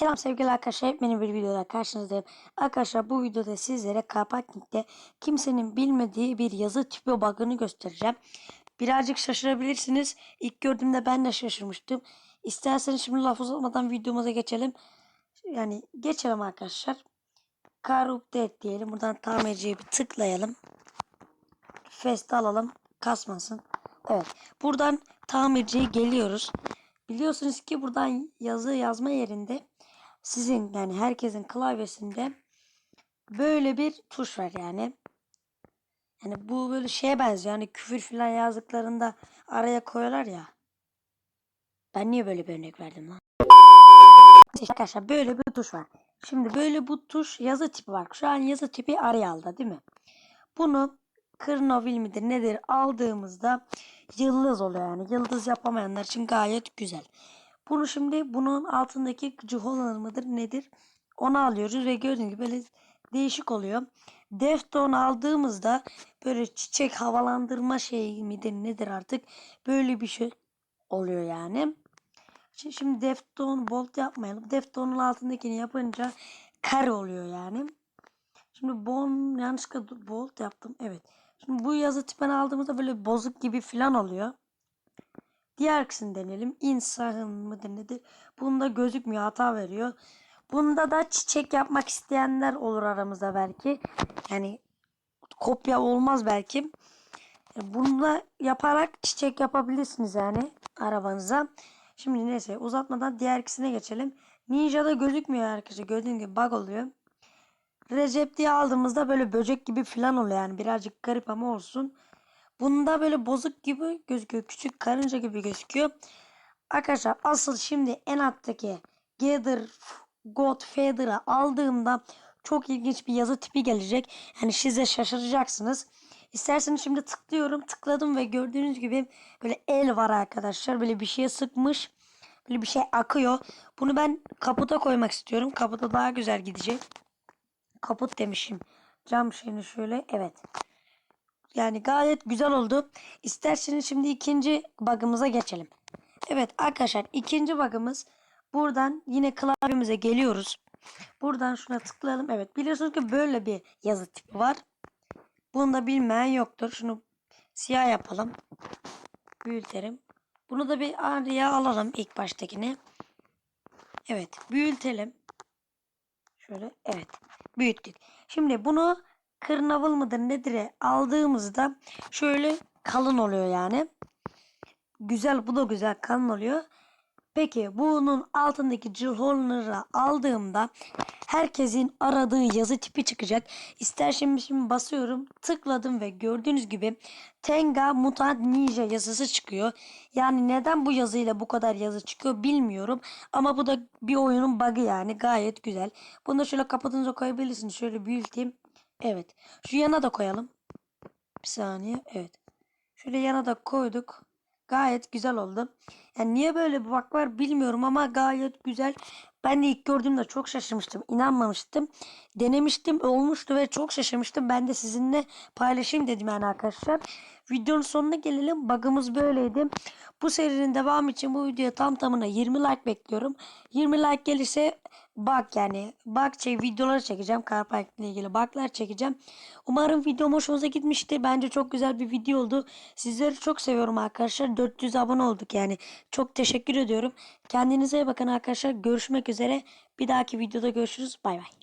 Selam sevgili arkadaşlar. Yeni bir videoda karşınızdayım. Arkadaşlar bu videoda sizlere Carparking'de kimsenin bilmediği bir yazı tipi bug'ını göstereceğim. Birazcık şaşırabilirsiniz. İlk gördüğümde ben de şaşırmıştım. İsterseniz şimdi laf uzatmadan videomuza geçelim. Yani geçelim arkadaşlar. Car Update diyelim. Buradan tamirciye bir tıklayalım. Fest alalım. Kasmasın. Evet. Buradan tamirciye geliyoruz. Biliyorsunuz ki buradan yazı yazma yerinde sizin yani herkesin klavyesinde böyle bir tuş var yani. Yani bu böyle şeye benziyor. Yani küfür falan yazdıklarında araya koyarlar ya. Ben niye böyle bir örnek verdim lan? Arkadaşlar böyle bir tuş var. Şimdi böyle bu tuş yazı tipi var. Şu an yazı tipi Arial'da değil mi? Bunu Kırnovil midir nedir aldığımızda yıldız oluyor yani. Yıldız yapamayanlar için gayet güzel. Bunu şimdi bunun altındaki Ciholanır mıdır nedir onu alıyoruz ve gördüğünüz gibi böyle değişik oluyor. Defton aldığımızda böyle çiçek havalandırma şeyi midir nedir artık böyle bir şey oluyor yani. Şimdi, şimdi Defton Bolt yapmayalım. Defton'un altındakini yapınca kare oluyor yani. Şimdi bon yanlışlıkla bolt yaptım. Evet. Şimdi bu yazı tipini aldığımızda böyle bozuk gibi falan oluyor. Diğer kısmını deneyelim. İnsan mıdır nedir? Bunda gözükmüyor hata veriyor. Bunda da çiçek yapmak isteyenler olur aramızda belki. Yani kopya olmaz belki. Bunda yaparak çiçek yapabilirsiniz yani arabanıza. Şimdi neyse uzatmadan diğer ikisine geçelim. Ninja'da gözükmüyor arkadaşlar. Gördüğünüz gibi bug oluyor. Recep diye aldığımızda böyle böcek gibi falan oluyor yani birazcık garip ama olsun. Bunda böyle bozuk gibi gözüküyor. Küçük karınca gibi gözüküyor. Arkadaşlar asıl şimdi en alttaki Gather God Feather'ı aldığımda çok ilginç bir yazı tipi gelecek. Yani siz de şaşıracaksınız. İsterseniz şimdi tıklıyorum. Tıkladım ve gördüğünüz gibi böyle el var arkadaşlar. Böyle bir şeye sıkmış. Böyle bir şey akıyor. Bunu ben kaputa koymak istiyorum. Kaputa daha güzel gidecek. Kaput demişim. Cam şeyini şöyle. Evet. Yani gayet güzel oldu. İsterseniz şimdi ikinci bug'ımıza geçelim. Evet arkadaşlar ikinci bug'ımız buradan yine klavyemize geliyoruz. Buradan şuna tıklayalım. Evet biliyorsunuz ki böyle bir yazı tipi var. Bunu da bilmeyen yoktur. Şunu siyah yapalım. Büyütelim. Bunu da bir araya alalım ilk baştakini. Evet büyütelim. Şöyle evet büyüttük. Şimdi bunu kırnavıl mıdır nedir aldığımızda şöyle kalın oluyor yani. Güzel bu da güzel kalın oluyor. Peki bunun altındaki Jillholner'ı aldığımda herkesin aradığı yazı tipi çıkacak. İster şimdi, şimdi basıyorum tıkladım ve gördüğünüz gibi Tenga Mutant Ninja yazısı çıkıyor. Yani neden bu yazıyla bu kadar yazı çıkıyor bilmiyorum. Ama bu da bir oyunun bug'ı yani gayet güzel. Bunu da şöyle kapatınca koyabilirsiniz. Şöyle büyüteyim. Evet. Şu yana da koyalım. Bir saniye. Evet. Şöyle yana da koyduk. Gayet güzel oldu. Yani niye böyle bir bak var bilmiyorum ama gayet güzel. Ben de ilk gördüğümde çok şaşırmıştım. inanmamıştım. Denemiştim olmuştu ve çok şaşırmıştım. Ben de sizinle paylaşayım dedim yani arkadaşlar. Videonun sonuna gelelim. Bug'ımız böyleydi. Bu serinin devamı için bu videoya tam tamına 20 like bekliyorum. 20 like gelirse bak yani bak şey videoları çekeceğim. Carpark ile ilgili baklar çekeceğim. Umarım videom hoşunuza gitmiştir. Bence çok güzel bir video oldu. Sizleri çok seviyorum arkadaşlar. 400 abone olduk yani. Çok teşekkür ediyorum. Kendinize iyi bakın arkadaşlar. Görüşmek üzere. Bir dahaki videoda görüşürüz. Bay bay.